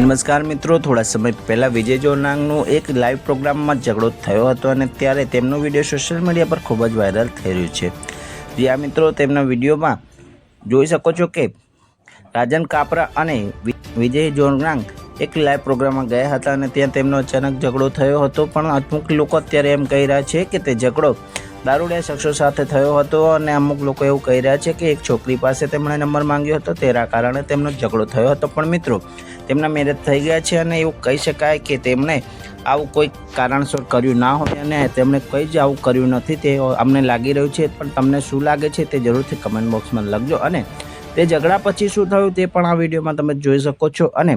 નમસ્કાર મિત્રો, થોડા સમય પહેલાં વિજય જોનાંગનો એક લાઈવ પ્રોગ્રામમાં ઝઘડો થયો હતો અને ત્યારે તેમનો વીડિયો સોશિયલ મીડિયા પર ખૂબ જ વાયરલ થઈ રહ્યો છે. જ્યાં મિત્રો, તેમના વિડીયોમાં જોઈ શકો છો કે રાજન કાપરા અને વિજય જોનાંગ એક લાઈવ પ્રોગ્રામમાં ગયા હતા અને ત્યાં તેમનો અચાનક ઝઘડો થયો હતો. પણ અમુક લોકો અત્યારે એમ કહી રહ્યા છે કે તે ઝઘડો દારૂડિયા શખ્સો સાથે થયો હતો અને અમુક લોકો એવું કહી રહ્યા છે કે એક છોકરી પાસે તેમણે નંબર માંગ્યો હતો. તેના કારણે તેમનો ઝઘડો થયો હતો. પણ મિત્રો, તેમના મેરેજ થઈ ગયા છે અને એવું કહી શકાય કે તેમણે આવું કોઈ કારણસર કર્યું ના હોય અને તેમણે કંઈ જ આવું કર્યું નથી. તે અમને લાગી રહ્યું છે. પણ તમને શું લાગે છે તે જરૂરથી કમેન્ટ બોક્સમાં લખજો અને તે ઝઘડા પછી શું થયું તે પણ આ વિડીયોમાં તમે જોઈ શકો છો. અને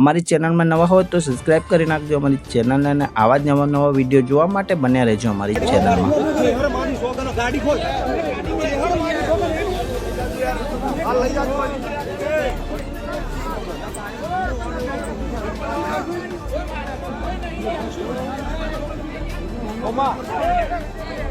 અમારી ચેનલમાં નવા હોય તો સબસ્ક્રાઈબ કરી નાખજો. અમારી ચેનલને અને આવા જ નવા નવા વીડિયો જોવા માટે બન્યા રહેજો અમારી ચેનલમાં. આખા